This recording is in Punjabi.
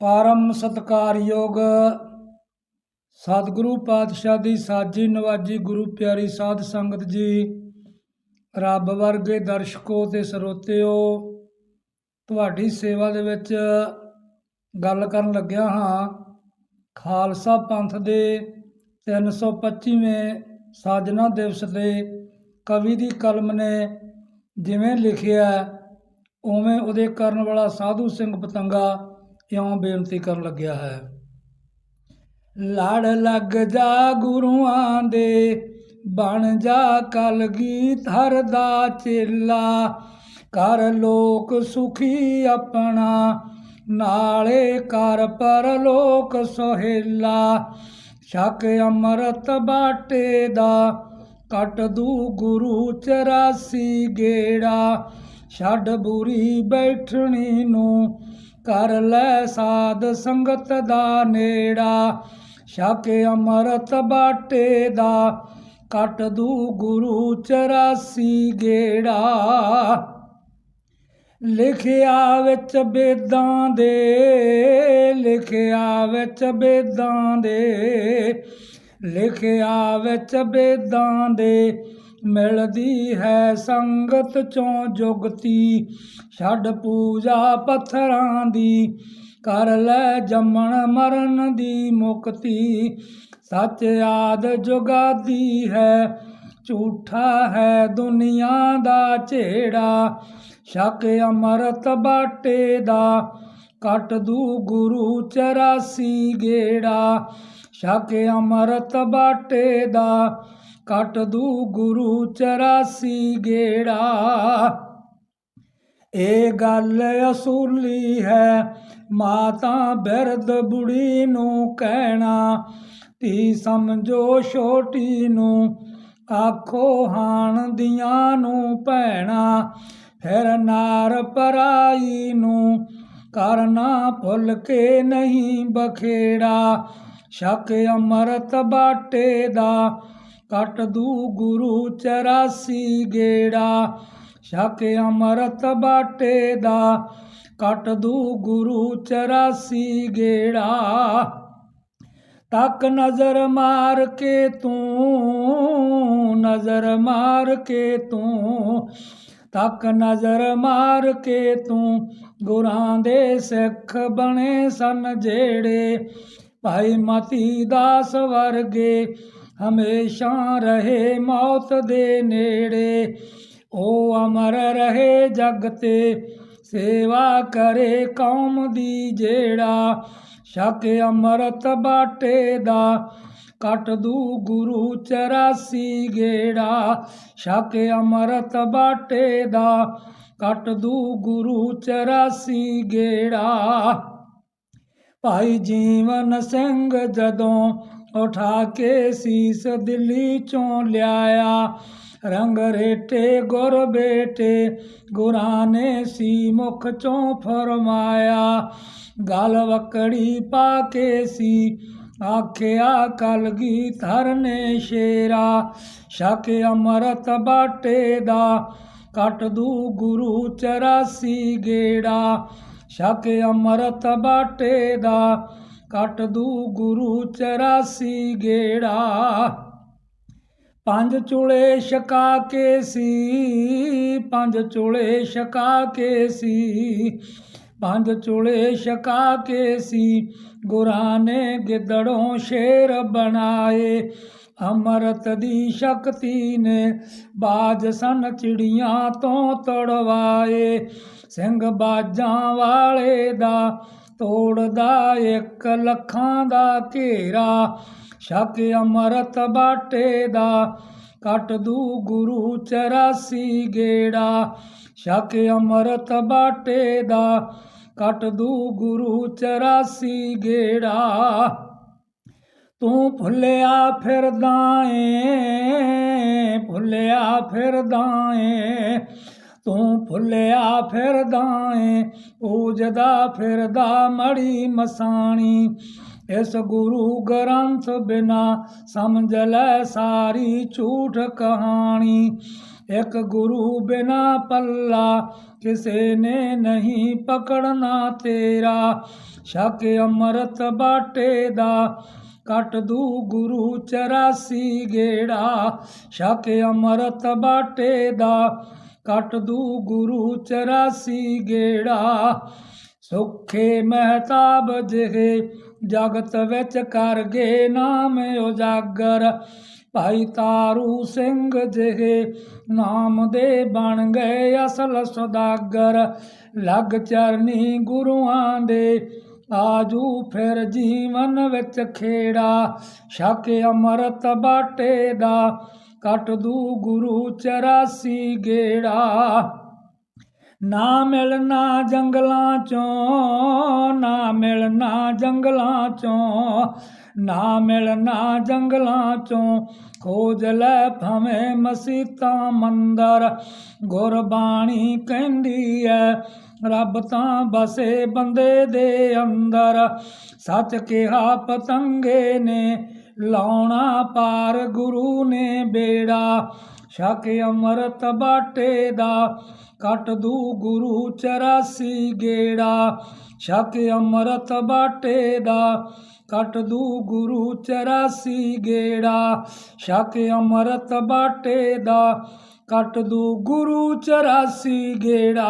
ਪਰਮ ਸਤਕਾਰਯੋਗ ਸਤਿਗੁਰੂ ਪਾਤਸ਼ਾਹ ਦੀ ਸਾਜੀ ਨਵਾਜੀ ਗੁਰੂ ਪਿਆਰੀ ਸਾਧ ਸੰਗਤ ਜੀ, ਰੱਬ ਵਰਗੇ ਦਰਸ਼ਕੋ ਤੇ ਸਰੋਤਿਓ, ਤੁਹਾਡੀ ਸੇਵਾ ਦੇ ਵਿੱਚ ਗੱਲ ਕਰਨ ਲੱਗਿਆ ਹਾਂ। ਖਾਲਸਾ ਪੰਥ ਦੇ 325ਵੇਂ ਸਾਜਨਾ ਦਿਵਸ ਦੇ ਕਵੀ ਦੀ ਕਲਮ ਨੇ ਜਿਵੇਂ ਲਿਖਿਆ, ਉਵੇਂ ਉਹਦੇ ਕਰਨ ਵਾਲਾ ਸਾਧੂ ਸਿੰਘ ਪਤੰਗਾ ਇਉਂ ਬੇਨਤੀ ਕਰਨ ਲੱਗਿਆ ਹੈ। ਲੜ ਲੱਗ ਜਾ ਗੁਰੂਆਂ ਦੇ, ਬਣ ਜਾ ਕਲਗੀ ਧਰ ਦਾ ਚੇਲਾ। ਕਰ ਲੋਕ ਸੁਖੀ ਆਪਣਾ, ਨਾਲੇ ਕਰ ਪਰਲੋਕ ਸੋਹੇਲਾ। ਛਕ ਅੰਮ੍ਰਿਤ ਬਾਟੇ ਦਾ, ਕਟ ਦੂ ਗੁਰੂ 84 ਗੇੜਾ। ਛੱਡ ਬੁਰੀ ਬੈਠਣੀ ਨੂੰ ਕਰ ਲੈ ਸਾਧ ਸੰਗਤ ਦਾ ਨੇੜਾ, ਛਕ ਅੰਮ੍ਰਿਤ ਬਾਟੇ ਦਾ, ਕਟ ਦੂ ਗੁਰੂ 84 ਗੇੜਾ। ਲਿਖਿਆ ਵਿੱਚ ਬੇਦਾਂ ਦੇ, ਲਿਖਿਆ ਵਿੱਚ ਬੇਦਾਂ ਦੇ, ਲਿਖਿਆ ਵਿੱਚ ਬੇਦਾਂ ਦੇ। ਮਿਲਦੀ ਹੈ ਸੰਗਤ ਚੋਂ ਜੁਗਤੀ। ਛੱਡ ਪੂਜਾ ਪੱਥਰਾਂ ਦੀ, ਕਰ ਲੈ ਜੰਮਣ ਮਰਨ ਦੀ ਮੁਕਤੀ। ਸੱਚ ਆਦ ਜੁਗਾਦੀ ਹੈ, ਝੂਠਾ ਹੈ ਦੁਨੀਆ ਦਾ ਝੇੜਾ। ਸ਼ੱਕ ਅਮਰਤ ਬਾਟੇ ਦਾ, ਕਟ ਦੂ ਗੁਰੂ 84 ਗੇੜਾ। ਸ਼ੱਕ ਅਮਰਤ ਬਾਟੇ ਦਾ ਕਟ ਦੂ ਗੁਰੂ 84 ਗੇੜਾ। ਇਹ ਗੱਲ ਅਸੂਲੀ ਹੈ, ਮਾਤਾ ਬਿਰਧ ਬੁੜੀ ਨੂੰ ਕਹਿਣਾ। ਧੀ ਸਮਝੋ ਛੋਟੀ ਨੂੰ, ਆਖੋ ਹਾਣ ਦੀਆਂ ਨੂੰ ਭੈਣਾ। ਫਿਰ ਨਾਰ ਪਰਾਈ ਨੂੰ ਕਰਨਾ ਭੁੱਲ ਕੇ ਨਹੀਂ ਬਖੇੜਾ। ਸ਼ੱਕ ਅਮਰਤ ਬਾਟੇ ਦਾ, ਕਟ ਦੂ ਗੁਰੂ 84 ਗੇੜਾ। ਸ਼ੱਕ ਅਮਰਤ ਬਾਟੇ ਦਾ, ਕਟ ਦੂ ਗੁਰੂ 84 ਗੇੜਾ। ਤੱਕ ਨਜ਼ਰ ਮਾਰ ਕੇ ਤੂੰ, ਨਜ਼ਰ ਮਾਰ ਕੇ ਤੂੰ, ਤੱਕ ਨਜ਼ਰ ਮਾਰ ਕੇ ਤੂੰ, ਗੁਰਾਂ ਦੇ ਸਿੱਖ ਬਣੇ ਸਨ ਜਿਹੜੇ ਭਾਈ ਮਤੀ ਦਾਸ ਵਰਗੇ ਹਮੇਸ਼ਾ ਰਹੇ ਮੌਤ ਦੇ ਨੇੜੇ। ਉਹ ਅਮਰ ਰਹੇ ਜਗ ਤੇ ਸੇਵਾ ਕਰੇ ਕੌਮ ਦੀ ਜਿਹੜਾ ਸ਼ੱਕ ਅੰਮ੍ਰਿਤ ਬਾਟੇ ਦਾ, ਕਟ ਦੂ ਗੁਰੂ 84 ਗੇੜਾ। ਸ਼ੱਕ ਅੰਮ੍ਰਿਤ ਬਾਟੇ ਦਾ, ਕਟ ਦੂ ਗੁਰੂ 84 ਗੇੜਾ। ਭਾਈ ਜੀਵਨ ਸਿੰਘ ਜਦੋਂ ਉਠਾ ਕੇ ਸੀਸ ਦਿੱਲੀ ਚੋਂ ਲਿਆਇਆ, ਰੰਗ ਰੇਟੇ ਗੁਰ ਬੇਟੇ, ਗੁਰਾਂ ਨੇ ਸੀ ਮੁਖ ਚੋਂ ਫਰਮਾਇਆ। ਗਲ ਵਕੜੀ ਪਾ ਕੇ ਸੀ, ਆਖਿਆ ਕਲਗੀ ਧਰਨੇ ਸ਼ੇਰਾ, ਸ਼ਕ ਅਮਰਤ ਬਾਟੇ ਦਾ, ਕਟ ਦੂ ਗੁਰੂ 84 ਗੇੜਾ। ਸ਼ਕ ਅਮਰਤ ਬਾਟੇ ਦਾ, ਕਟ ਦੂ ਗੁਰੂ 84 ਗੇੜਾ। ਪੰਜ ਚੁਲੇ ਛਕਾ ਕੇ ਸੀ, ਪੰਜ ਚੁਲੇ ਛਕਾ ਕੇ ਸੀ, ਪੰਜ ਚੁਲੇ ਛਕਾ ਕੇ ਸੀ। ਗੁਰਾਂ ਨੇ ਗਿੱਦੜੋਂ ਸ਼ੇਰ ਬਣਾਏ ਅਮਰਤ ਦੀ ਸ਼ਕਤੀ ਨੇ ਬਾਜ ਸਨ ਚਿੜੀਆਂ ਤੋਂ ਤੜਵਾਏ। ਸਿੰਘ ਬਾਜਾਂ ਵਾਲੇ ਦਾ ਤੋੜਦਾ ਇੱਕ ਲੱਖਾਂ ਦਾ ਘੇਰਾ। ਸ਼ੱਕ ਅਮਰਤ ਬਾਟੇ ਦਾ ਕਟ ਦੂ ਗੁਰੂ 84 ਗੇੜਾ। ਸ਼ਕ ਅਮਰਤ ਬਾਟੇ ਦਾ ਕਟ ਦੂ ਗੁਰੂ 84 ਗੇੜਾ। ਤੂੰ ਭੁੱਲਿਆ ਫਿਰਦਾ ਏ ਭੁੱਲਿਆ ਫਿਰਦਾ ਏ ਤੂੰ ਭੁੱਲਿਆ ਫਿਰਦਾ ਏ ਪੂਜਦਾ ਫਿਰਦਾ ਮੜੀ ਮਸਾਣੀ। ਇਸ ਗੁਰੂ ਗ੍ਰੰਥ ਬਿਨਾ ਸਮਝ ਲੈ ਸਾਰੀ ਝੂਠ ਕਹਾਣੀ। ਇੱਕ ਗੁਰੂ ਬਿਨਾ ਪੱਲਾ ਕਿਸੇ ਨੇ ਨਹੀਂ ਪਕੜਨਾ ਤੇਰਾ। ਛਕ ਅੰਮ੍ਰਿਤ ਬਾਟੇ ਦਾ ਕੱਟ ਦੂ ਗੁਰੂ 84 ਗੇੜਾ, ਛਕ ਅੰਮ੍ਰਿਤ ਬਾਟੇ ਦਾ। ਕੱਟ ਦੂ ਗੁਰੂ 84 ਗੇੜਾ, ਸੁਖੇ ਮਹਿਤਾਬ ਜਿਹੇ ਜਗਤ ਵਿੱਚ ਕਰ ਗਏ ਨਾਮ ਉਜਾਗਰ। ਭਾਈ ਤਾਰੂ ਸਿੰਘ ਜਿਹੇ ਨਾਮ ਦੇ ਬਣ ਗਏ ਅਸਲ ਸੌਦਾਗਰ। ਲੱਗ ਚਰਨੀ ਗੁਰੂਆਂ ਦੇ ਆਜੂ ਫਿਰ ਜੀਵਨ ਵਿੱਚ ਖੇੜਾ, ਛਕ ਅੰਮ੍ਰਿਤ ਬਾਟੇ ਦਾ, ਕੱਟ ਦੂ ਗੁਰੂ 84 ਗੇੜਾ। ਨਾ ਮਿਲਣਾ ਜੰਗਲਾਂ ਚੋਂ, ਨਾ ਮਿਲਣਾ ਜੰਗਲਾਂ ਚੋਂ, ਨਾ ਮਿਲਣਾ ਜੰਗਲਾਂ ਚੋਂ, ਖੋਜ ਲੈ ਭਵੇਂ ਮਸੀਤਾਂ ਮੰਦਰ। ਗੁਰਬਾਣੀ ਕਹਿੰਦੀ ਐ ਰੱਬ ਤਾਂ ਬਸੇ ਬੰਦੇ ਦੇ ਅੰਦਰ। ਸੱਚ ਕਿਹਾ ਪਤੰਗੇ ਨੇ, ਲਾਉਣਾ ਪਾਰ ਗੁਰੂ ਨੇ ਬੇੜਾ। ਛਕ ਅੰਮ੍ਰਿਤ ਬਾਟੇ ਦਾ, ਕੱਟ ਦੂ ਗੁਰੂ 84 ਗੇੜਾ। ਛਕ ਅੰਮ੍ਰਿਤ ਬਾਟੇ ਦਾ, ਕੱਟ ਦੂ ਗੁਰੂ 84 ਗੇੜਾ। ਛਕ ਅੰਮ੍ਰਿਤ ਬਾਟੇ ਦਾ ਕੱਟ ਦੂ ਗੁਰੂ 84 ਗੇੜਾ।